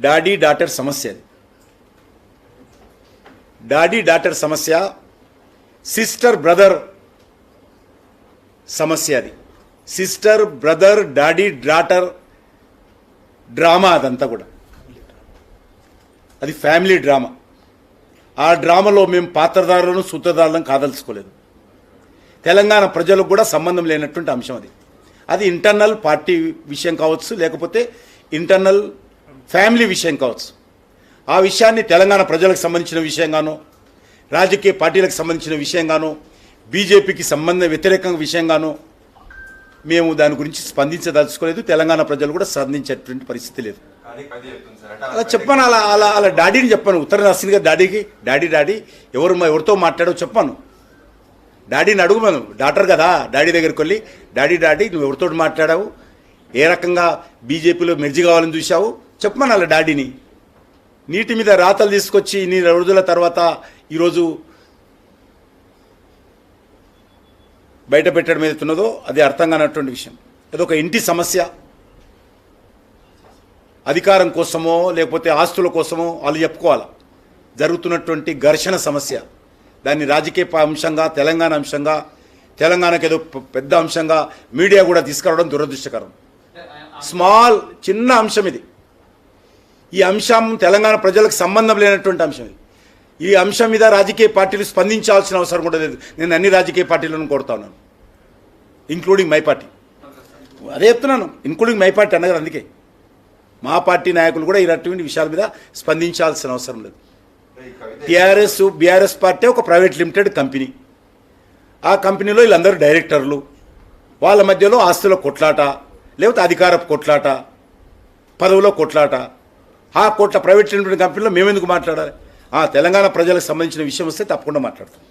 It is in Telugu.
డాడీ డాటర్ సమస్య అది. డాడీ డాటర్ సమస్య సిస్టర్ బ్రదర్ సమస్య అది. Sister brother daddy daughter drama అదంతా కూడా. అది ఫ్యామిలీ డ్రామా. ఆ డ్రామాలో మేము పాత్రధారులను సూత్రధారులను కాదలుచుకోలేదు. తెలంగాణ ప్రజలకు కూడా సంబంధం లేనటువంటి అంశం అది. అది ఇంటర్నల్ పార్టీ విషయం కావచ్చు లేకపోతే ఇంటర్నల్ ఫ్యామిలీ విషయం కావచ్చు. ఆ విషయాన్ని తెలంగాణ ప్రజలకు సంబంధించిన విషయంగానో రాజకీయ పార్టీలకు సంబంధించిన విషయంగానో బీజేపీకి సంబంధ వ్యతిరేక విషయంగానో మేము దాని గురించి స్పందించదలుచుకోలేదు. తెలంగాణ ప్రజలు కూడా స్పందించేటువంటి పరిస్థితి లేదు. అలా చెప్పాను అలా అలా అలా డాడీని చెప్పాను. ఉత్తరం డాడీకి. డాడీ డాడీ ఎవరు మా- ఎవరితో మాట్లాడో చెప్పాను. డాడీని అడుగు మనం డాక్టర్ కదా డాడీ దగ్గరికి వెళ్ళి డాడీ డాడీ నువ్వు ఎవరితో మాట్లాడావు? ఏ రకంగా బీజేపీలో మెర్జి కావాలని చూసావు చెప్పమని డాడీని. నీటి మీద రాతలు తీసుకొచ్చి ఇన్ని రోజుల తర్వాత ఈరోజు బయట పెట్టడం ఏదైతున్నదో అది అర్థం కానటువంటి విషయం. అదొక ఇంటి సమస్య. అధికారం కోసమో లేకపోతే ఆస్తుల కోసమో వాళ్ళు చెప్పుకోవాలి. జరుగుతున్నటువంటి ఘర్షణ సమస్య. దాన్ని రాజకీయ అంశంగా తెలంగాణ అంశంగా తెలంగాణకు ఏదో పెద్ద అంశంగా మీడియా కూడా తీసుకురావడం దురదృష్టకరం. స్మాల్ చిన్న అంశం ఇది. ఈ అంశం తెలంగాణ ప్రజలకు సంబంధం లేనటువంటి అంశం ఈ అంశం మీద రాజకీయ పార్టీలు స్పందించాల్సిన అవసరం కూడా లేదు. నేను అన్ని రాజకీయ పార్టీలను కోరుతా ఉన్నాను. ఇంక్లూడింగ్ మై పార్టీ అదే చెప్తున్నాను. ఇంక్లూడింగ్ మై పార్టీ అన్నగారు అందుకే. మా పార్టీ నాయకులు కూడా ఇలాంటి విషయాల మీద స్పందించాల్సిన అవసరం లేదు. టీఆర్ఎస్ బీఆర్ఎస్ పార్టీ ఒక ప్రైవేట్ లిమిటెడ్ కంపెనీ. ఆ కంపెనీలో వీళ్ళందరూ డైరెక్టర్లు. వాళ్ళ మధ్యలో ఆస్తుల కొట్లాట లేకపోతే అధికార కొట్లాట పదవులో కొట్లాట ఆ కోట్ల ప్రైవేట్ లిమిటెడ్ కంపెనీలో మేమెందుకు మాట్లాడాలి? ఆ తెలంగాణ ప్రజలకు సంబంధించిన విషయం వస్తే తప్పకుండా మాట్లాడతాం.